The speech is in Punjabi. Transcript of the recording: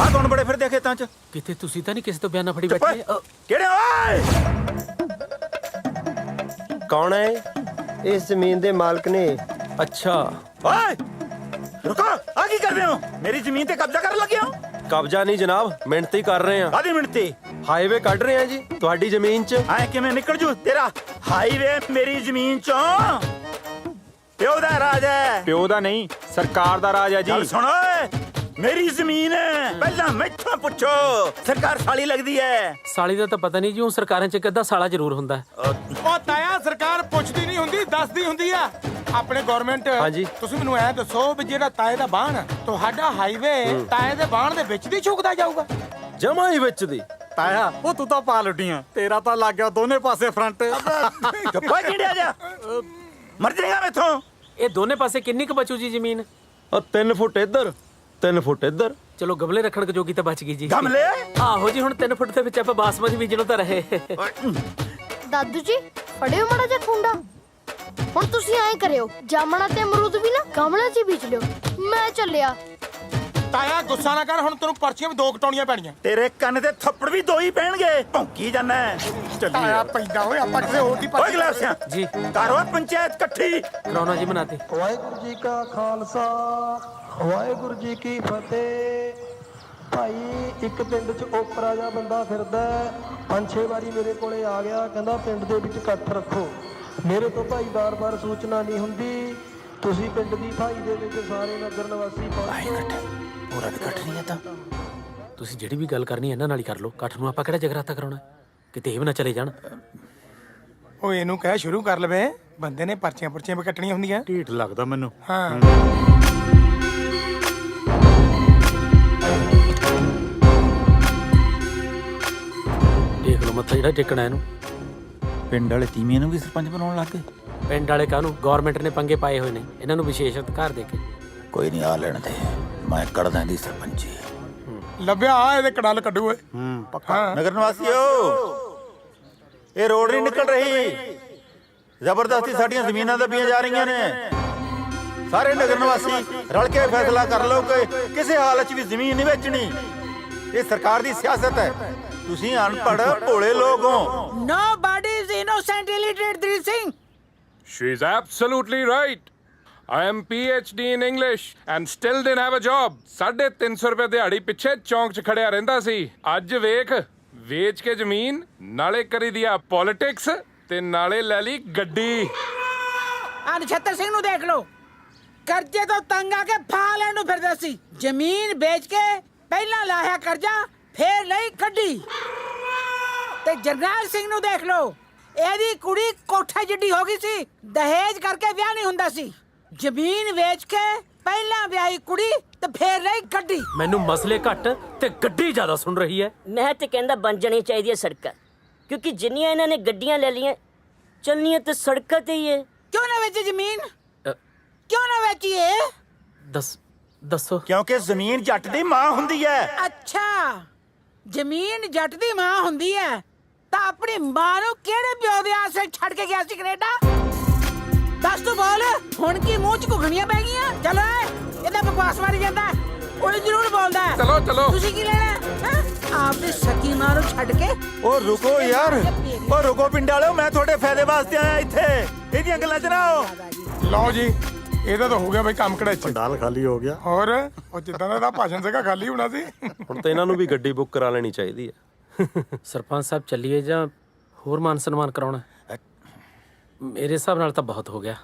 ਆ ਕੌਣ ਬੜੇ ਫਿਰਦੇ ਆ ਖੇਤਾਂ 'ਚ? ਕਿਤੇ ਤੁਸੀਂ ਤਾਂ ਨਹੀਂ ਕਿਸੇ ਤੋਂ ਬਿਆਨਾ ਫੜੀ ਬੈਠੇ? ਅ, ਕਿਹੜੇ ਓਏ! ਕੌਣ ਹੈ? ਇਹ? ਇਸ ਜ਼ਮੀਨ ਦੇ ਮਾਲਕ ਨੇ। ਅੱਛਾ। ਓਏ! ਰੁਕੋ! ਆ ਕੀ ਕਰਦੇ ਹੋ? ਮੇਰੀ ਜ਼ਮੀਨ ਤੇ ਕਬਜ਼ਾ ਕਰਨ ਲੱਗੇ ਹੋ? ਕਬਜ਼ਾ ਨਹੀਂ ਜਨਾਬ ਮਿਹਨਤ ਹੀ ਕਰ ਰਹੇ ਆ ਆਦੀ ਮਿੰਟ ਤੇ ਹਾਈਵੇ ਕੱਢ ਰਹੇ ਆ ਜੀ ਤੁਹਾਡੀ ਜ਼ਮੀਨ 'ਚ। ਐ ਕਿਵੇਂ ਨਿਕਲ ਜੂ ਤੇਰਾ? ਹਾਈਵੇ ਮੇਰੀ ਜ਼ਮੀਨ ਚੋਂ। ਪਿਓ ਦਾ ਰਾਜ ਹੈ। ਪਿਓ ਦਾ ਨਹੀਂ ਸਰਕਾਰ ਦਾ ਰਾਜ ਹੈ ਜੀ। ਚੱਲ ਸੁਣ ਓਏ! ਮੇਰੀ ਜ਼ਮੀਨ ਹੈ। ਪਹਿਲਾਂ ਮੈਥੋਂ ਪੁੱਛੋ ਸਰਕਾਰ ਸਾਲੀ ਲੱਗਦੀ ਹੈ। ਸਾਲੀ ਦਾ ਤਾਂ ਪਤਾ ਨਹੀਂ ਜੀ ਉਹ ਸਰਕਾਰਾਂ 'ਚ ਅੱਧਾ ਸਾਲਾ ਜ਼ਰੂਰ ਹੁੰਦਾ ਹੈ। ਉਹ ਤਾਇਆ ਸਰਕਾਰ ਪੁੱਛਦੀ ਨਹੀਂ ਹੁੰਦੀ ਦੱਸਦੀ ਹੁੰਦੀ ਆ। ਆਪਣੇ ਗਵਰਨਮੈਂਟ ਹਾਂਜੀ। ਤੁਸੀਂ ਮੈਨੂੰ ਐ ਦੱਸੋ ਵੀ ਜਿਹੜਾ ਤਾਏ ਦਾ ਬਾਣ ਆ, ਤੁਹਾਡਾ ਹਾਈਵੇ ਤਾਏ ਦੇ ਬਾਣ ਦੇ ਵਿੱਚ ਦੀ ਝੁਕਦਾ ਜਾਊਗਾ। ਜਮਾ ਹੀ ਵਿੱਚ ਦੀ। ਤਾਇਆ ਉਹ ਤੂੰ ਤਾਂ ਪਾ ਲੁੱਟੀਆਂ ਤੇਰਾ ਤਾਂ ਲੱਗ ਗਿਆ ਦੋਨੇ ਪਾਸੇ ਫਰੰਟ ਓਏ ਕਿਹੜਿਆ ਜਾ? ਮਰ ਜਾਏਗਾ ਮੈਥੋਂ। ਇਹ ਦੋਨੇ ਪਾਸੇ ਕਿੰਨੀ ਕੁ ਬਚੂ ਜੀ ਜ਼ਮੀਨ? ਉਹ 3 ਫੁੱਟ ਇੱਧਰ। 3 ਫੁੱਟ ਇੱਧਰ। ਚਲੋ ਗਮਲੇ ਰੱਖਣ ਕੁ ਜੋਗੀ ਤਾਂ ਬਚ ਗਈ ਜੀ। ਗਮਲੇ? ਆਹੋ ਜੀ ਹੁਣ 3 ਫੁੱਟ ਦੇ ਵਿੱਚ ਆਪਾਂ ਬਾਸਮਤੀ ਬੀਜਣੋਂ ਤਾਂ ਰਹੇ। ਦਾਦੂ ਜੀ ਫੜਿਓ ਮੜਾ ਜਿਹਾ ਖੁੰਡਾ। ਹੁਣ ਤੁਸੀਂ ਐਂ ਕਰਿਓ ਜਾਮਣਾ ਤੇ ਅਮਰੂਦ ਵੀ ਨਾ ਗਮਲਿਆਂ 'ਚ ਹੀ ਬੀਜ ਲਿਓ। ਮੈਂ ਚੱਲਿਆ। ਤਾਇਆ ਗੁੱਸਾ ਨਾ ਕਰ ਹੁਣ ਤੈਨੂੰ ਪਰਚੀਆਂ ਵੀ ਦੋ ਕਟਾਉਣੀਆਂ ਪੈਣੀਆਂ। ਤੇਰੇ ਕੰਨ ਤੇ ਥੱਪੜ ਵੀ ਦੋ ਹੀ ਪੈਣਗੇ। ਭੌਂਕੀ ਜਾਂਦਾ ਤਾਇਆ ਪੈਂਦਾ ਓਏ ਆਪਾਂ ਕਿਸੇ ਹੋਰ ਦੀ ਓਏ ਗਲਾਸਿਆਂ। ਜੀ। ਕਰੋ ਪੰਚਾਇਤ ਇਕੱਠੀ। ਕਰਾਉਣਾ ਜੀ ਬਣਾਤੇ। ਵਾਹਿਗੁਰੂ ਜੀ ਕਾ ਖਾਲਸਾ ਵਾਹਿਗੁਰੂ ਜੀ ਕੀ ਫਤਿਹ। ਭਾਈ ਇੱਕ ਪਿੰਡ 'ਚ ਓਪਰਾ ਜਿਹਾ ਬੰਦਾ ਫਿਰਦਾ। ਪੰਜ ਛੇ ਵਾਰੀ ਮੇਰੇ ਕੋਲੇ ਆ ਗਿਆ ਕਹਿੰਦਾ ਪਿੰਡ ਦੇ ਵਿੱਚ ਇਕੱਠ ਰੱਖੋ। ਮੇਰੇ ਤੋਂ ਭਾਈ ਬਾਰ-ਬਾਰ ਸੂਚਨਾ ਨਹੀਂ ਹੁੰਦੀ। ਤੁਸੀਂ ਪਿੰਡ ਦੀ ਭਾਈ ਦੇ ਵਿੱਚ ਸਾਰੇ ਨਗਰ ਨਿਵਾਸੀ ਪਹੁੰਚੋ। ਪੂਰਾ ਇਕੱਠ ਨਹੀਂ ਹੈ ਤਾਂ। ਤੁਸੀਂ ਜਿਹੜੀ ਵੀ ਗੱਲ ਕਰਨੀ ਇਹਨਾਂ ਨਾਲ ਹੀ ਕਰ ਲਓ। ਇਕੱਠ ਨੂੰ ਆਪਾਂ ਕਿਹੜਾ ਜਗਰਾਤਾ ਕਰਾਉਣਾ ਕਿਤੇ ਇਹ ਵੀ ਨਾ ਚਲੇ ਜਾਣ। ਓਏ ਇਹਨੂੰ ਕਹਿ ਸ਼ੁਰੂ ਕਰ ਲਵੇ। ਬੰਦੇ ਨੇ ਪਰਚੀਆਂ ਪਰਚੀਆਂ ਵੀ ਕੱਟਣੀਆਂ ਹੁੰਦੀਆਂ। ਢੀਠ ਲੱਗਦਾ ਮੈਨੂੰ। ਹਾਂ। ਦੇਖ ਲਓ ਮੱਥਾ ਜਿਹੜਾ ਟੇਕਣਾ ਇਹਨੂੰ। ਪਿੰਡ ਵਾਲੇ ਤੀਵੀਆਂ ਨੂੰ ਵੀ ਸਰਪੰਚ ਬਣਾਉਣ ਲੱਗ ਗਏ? ਪਿੰਡ ਵਾਲੇ ਕਾਹਨੂੰ? ਗਵਰਨਮੈਂਟ ਨੇ ਪੰਗੇ ਪਾਏ ਹੋਏ ਨੇ। ਇਹਨਾਂ ਨੂੰ ਵਿਸ਼ੇਸ਼ ਅਧਿਕਾਰ ਦੇ ਕੇ। ਕੋਈ ਨਹੀਂ ਆ ਲੈਣ ਦੇ। ਮੈਂ ਕੱਢਦਾ ਦੀ ਸਰਪੰਚੀ। ਲੱਭਿਆ ਆ ਇਹਦੇ ਕੜਲ ਕੱਢੂ ਓਏ। ਹੂੰ ਪੱਕਾ। ਨਗਰ ਨਿਵਾਸੀਓ ਇਹ ਰੋਡ ਨਹੀਂ ਨਿਕਲ ਰਹੀ। ਜ਼ਬਰਦਸਤੀ ਸਾਡੀਆਂ ਜ਼ਮੀਨਾਂ ਦੱਬੀਆਂ ਜਾ ਰਹੀਆਂ ਨੇ। ਸਾਰੇ ਨਗਰ ਨਿਵਾਸੀ ਰਲ ਕੇ ਫੈਸਲਾ ਕਰ ਲਓ ਕਿ ਕਿਸੇ ਹਾਲਤ 'ਚ ਵੀ ਜ਼ਮੀਨ ਨਹੀਂ ਵੇਚਣੀ। ਇਹ ਸਰਕਾਰ ਦੀ ਸਿਆਸਤ ਹੈ। ਤੁਸੀਂ ਅਨਪੜ੍ਹ ਭੋਲੇ ਲੋਕ ਹੋ। Nobody is innocent, illiterate, Dhri Singh. She's absolutely right. I am PhD in English and still didn't have a job. 350 ਰੁਪਏ ਦਿਹਾੜੀ ਪਿੱਛੇ ਚੌਂਕ 'ਚ ਖੜਿਆ ਰਹਿੰਦਾ ਸੀ ਅੱਜ ਵੇਖ ਵੇਚ ਕੇ ਜ਼ਮੀਨ ਨਾਲੇ ਕਰੀ ਦੀ ਪੋਲਿਟਿਕਸ ਤੇ ਨਾਲੇ ਲੈ ਲਈ ਗੱਡੀ ਆ ਨਛੱਤਰ ਸਿੰਘ ਨੂੰ ਦੇਖ ਲਓ ਕਰਜ਼ੇ ਤੋਂ ਤੰਗ ਆ ਕੇ ਫਾ ਲੈਣ ਨੂੰ ਫਿਰਦਾ ਸੀ ਜ਼ਮੀਨ ਵੇਚ ਕੇ ਪਹਿਲਾਂ ਲਾਇਆ ਕਰਜ਼ਾ ਫੇਰ ਲਈ ਗੱਡੀ ਤੇ ਜਰਨੈਲ ਸਿੰਘ ਨੂੰ ਦੇਖ ਲਓ ਇਹਦੀ ਕੁੜੀ ਕੋਠਾ ਜਿੱਡੀ ਹੋ ਗਈ ਸੀ ਦਹੇਜ ਕਰਕੇ ਵਿਆਹ ਨਹੀਂ ਹੁੰਦਾ ਸੀ ਜ਼ਮੀਨ ਵੇਚ ਕੇ ਪਹਿਲਾਂ ਵਿਆਹੀ ਕੁੜੀ ਤੇ ਫੇਰ ਲਈ ਗੱਡੀ। ਮੈਨੂੰ ਮਸਲੇ ਘੱਟ ਤੇ ਗੱਡੀ ਜ਼ਿਆਦਾ ਸੁਣ ਰਹੀ ਹੈ। ਮੈਂ ਤੇ ਕਹਿੰਦਾ ਬਣ ਜਾਣੀ ਚਾਹੀਦੀ ਹੈ ਸੜਕਾਂ। ਕਿਉਂਕਿ ਜਿੰਨੀਆਂ ਇਹਨਾਂ ਨੇ ਗੱਡੀਆਂ ਲੈ ਲਈਆਂ ਚੱਲਣੀਆਂ ਤੇ ਸੜਕਾਂ ਤੇ ਹੀ ਹੈ। ਕਿਉਂ ਨਾ ਵੇਚੀ ਜ਼ਮੀਨ? ਅ, ਕਿਉਂ ਨਾ ਵੇਚੀਏ? ਦੱਸ ਦੱਸੋ। ਕਿਉਂਕਿ ਜ਼ਮੀਨ ਜੱਟ ਦੀ ਮਾਂ ਹੁੰਦੀ ਹੈ। ਅੱਛਾ ਜ਼ਮੀਨ ਜੱਟ ਦੀ ਮਾਂ ਹੁੰਦੀ ਹੈ। ਤਾਂ ਆਪਣੀ ਮਾਂ ਨੂੰ ਕਿਹੜੇ ਪਿਓ ਦੇ ਆਸੇ ਛੱਡ ਕੇ ਗਿਆ ਸੀ ਕੈਨੇਡਾ? ਦੱਸ ਤੂੰ ਬੋਲ ਹੁਣ ਕੀ ਮੂੰਹ ਚ ਘੁਗਣੀਆਂ ਪੈ ਗਈਆਂ? ਚਲ ਓਏ ਇਹਦਾ ਬਕਵਾਸ ਮਾਰੀ ਜਾਂਦਾ। ਉਹ ਜ਼ਰੂਰ ਬੋਲਦਾ। ਹੈ। ਚਲੋ, ਚਲੋ। ਤੁਸੀਂ ਕੀ ਲੈਣਾ? ਹੈ? ਆਪਣੀ ਸਕੀ ਮਾਂ ਨੂੰ ਛੱਡ ਕੇ। ਉਹ ਰੁਕੋ ਯਾਰ। ਉਹ ਰੁਕੋ ਪਿੰਡ ਵਾਲਿਓ ਮੈਂ ਤੁਹਾਡੇ ਫਾਇਦੇ ਵਾਸਤੇ ਆਇਆ ਇੱਥੇ। ਇਹਦੀਆਂ ਗੱਲਾਂ 'ਚ ਨਾ ਆਓ। ਲਓ ਜੀ ਇਹਦਾ ਤਾਂ ਹੋ ਗਿਆ ਬਈ ਕੰਮ ਕਿਹੜਾ ਇੱਥੇ। ਦਾਲ ਖਾਲੀ ਹੋ ਗਿਆ। ਹੋਰ ਉਹ ਜਿੱਦਾਂ ਦਾ ਇਹਦਾ ਭਾਸ਼ਣ ਸੀਗਾ ਖਾਲੀ ਹੋਣਾ ਸੀ। ਹੁਣ ਤਾਂ ਇਹਨਾਂ ਨੂੰ ਵੀ ਗੱਡੀ ਬੁੱਕ ਕਰਾ ਲੈਣੀ ਚਾਹੀਦੀ ਹੈ। ਸਰਪੰਚ ਸਾਹਿਬ ਚੱਲੀਏ ਜਾਂ ਹੋਰ ਮਾਨ ਸਨਮਾਨ ਕਰਾਉਣਾ? ਮੇਰੇ ਹਿਸਾਬ ਨਾਲ ਤਾਂ ਬਹੁਤ ਹੋ ਗਿਆ।